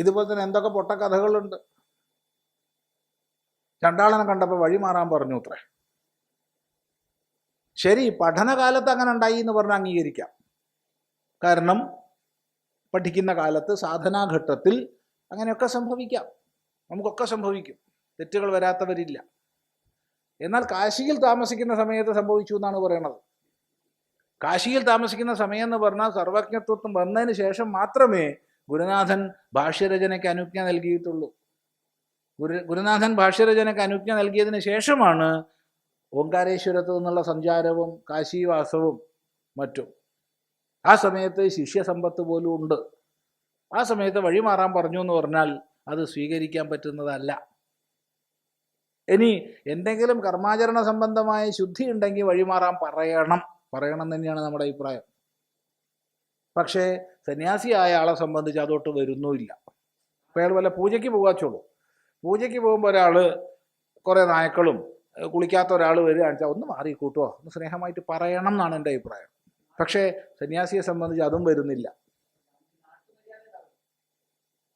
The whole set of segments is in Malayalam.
ഇതുപോലെ തന്നെ എന്തൊക്കെ പൊട്ടക്കഥകളുണ്ട്. രണ്ടാളനെ കണ്ടപ്പോൾ വഴി മാറാൻ പറഞ്ഞു അത്രേ ശരി പഠനകാലത്ത് അങ്ങനെ ഉണ്ടായി എന്ന് പറഞ്ഞ് അംഗീകരിക്കാം. കാരണം പഠിക്കുന്ന കാലത്ത് സാധനാഘട്ടത്തിൽ അങ്ങനെയൊക്കെ സംഭവിക്കാം. നമുക്കൊക്കെ സംഭവിക്കും. തെറ്റുകൾ വരാത്തവരില്ല. എന്നാൽ കാശിയിൽ താമസിക്കുന്ന സമയത്ത് സംഭവിച്ചു എന്നാണ് പറയണത്. കാശിയിൽ താമസിക്കുന്ന സമയം എന്ന് പറഞ്ഞാൽ സർവജ്ഞത്വത്വം വന്നതിന് ശേഷം മാത്രമേ ഗുരുനാഥൻ ഭാഷ്യരചനയ്ക്ക് അനുജ്ഞ നൽകിയിട്ടുള്ളൂ. ഗുരു ഗുരുനാഥൻ ഭാഷ്യരചനയ്ക്ക് അനുജ്ഞ നൽകിയതിന് ശേഷമാണ് ഓങ്കാരേശ്വരത്തു നിന്നുള്ള സഞ്ചാരവും കാശീവാസവും മറ്റും. ആ സമയത്ത് ശിഷ്യസമ്പത്ത് പോലും ഉണ്ട്. ആ സമയത്ത് വഴി മാറാൻ പറഞ്ഞു എന്ന് പറഞ്ഞാൽ അത് സ്വീകരിക്കാൻ പറ്റുന്നതല്ല. ഇനി എന്തെങ്കിലും കർമാചരണ സംബന്ധമായ ശുദ്ധി ഉണ്ടെങ്കിൽ വഴിമാറാൻ പറയണം. പറയണം തന്നെയാണ് നമ്മുടെ അഭിപ്രായം. പക്ഷേ സന്യാസിയായ ആളെ സംബന്ധിച്ച് അതോട്ട് വരുന്നുമില്ല. അപ്പോൾ അയാൾ വല്ല പൂജയ്ക്ക് പോകാച്ചുള്ളൂ പൂജയ്ക്ക് പോകുമ്പോൾ ഒരാൾ കുറേ നായക്കളും കുളിക്കാത്ത ഒരാൾ വരികയാണെന്ന് വെച്ചാൽ ഒന്ന് മാറി കൂട്ടുമോ ഒന്ന് സ്നേഹമായിട്ട് പറയണം എന്നാണ് എന്റെ അഭിപ്രായം. പക്ഷേ സന്യാസിയെ സംബന്ധിച്ച് അതും വരുന്നില്ല.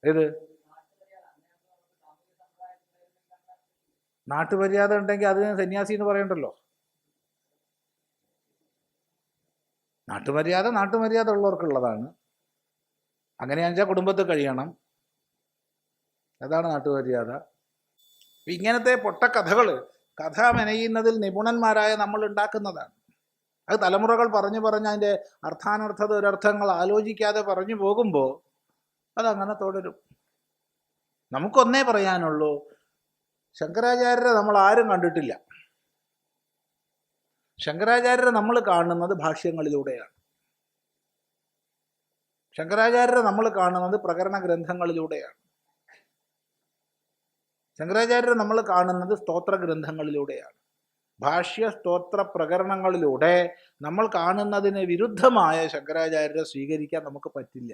ഏത്? നാട്ടുമര്യാദ ഉണ്ടെങ്കിൽ അതിന് സന്യാസി എന്ന് പറയണ്ടല്ലോ. നാട്ടുമര്യാദ നാട്ടുമര്യാദ ഉള്ളവർക്കുള്ളതാണ്. അങ്ങനെയാണെന്ന് വെച്ചാൽ കുടുംബത്തിൽ കഴിയണം. അതാണ് നാട്ടുമര്യാദ. ഇങ്ങനത്തെ ഇങ്ങനത്തെ കഥകൾ കഥ മെനയുന്നതിൽ നിപുണന്മാരായ നമ്മൾ ഉണ്ടാക്കുന്നതാണ്. അത് തലമുറകൾ പറഞ്ഞു പറഞ്ഞ് അതിന്റെ അർത്ഥാനർത്ഥത ഒരർത്ഥങ്ങൾ ആലോചിക്കാതെ പറഞ്ഞു പോകുമ്പോൾ അതങ്ങനെ തുടരും. നമുക്കൊന്നേ പറയാനുള്ളൂ ശങ്കരാചാര്യരെ നമ്മൾ ആരും കണ്ടിട്ടില്ല. ശങ്കരാചാര്യരെ നമ്മൾ കാണുന്നത് ഭാഷ്യങ്ങളിലൂടെയാണ്. ശങ്കരാചാര്യരെ നമ്മൾ കാണുന്നത് പ്രകരണ ഗ്രന്ഥങ്ങളിലൂടെയാണ്. ശങ്കരാചാര്യരെ നമ്മൾ കാണുന്നത് സ്തോത്ര ഗ്രന്ഥങ്ങളിലൂടെയാണ്. ഭാഷ്യ സ്തോത്ര പ്രകരണങ്ങളിലൂടെ നമ്മൾ കാണുന്നതിന് വിരുദ്ധമായ ശങ്കരാചാര്യരെ സ്വീകരിക്കാൻ നമുക്ക് പറ്റില്ല.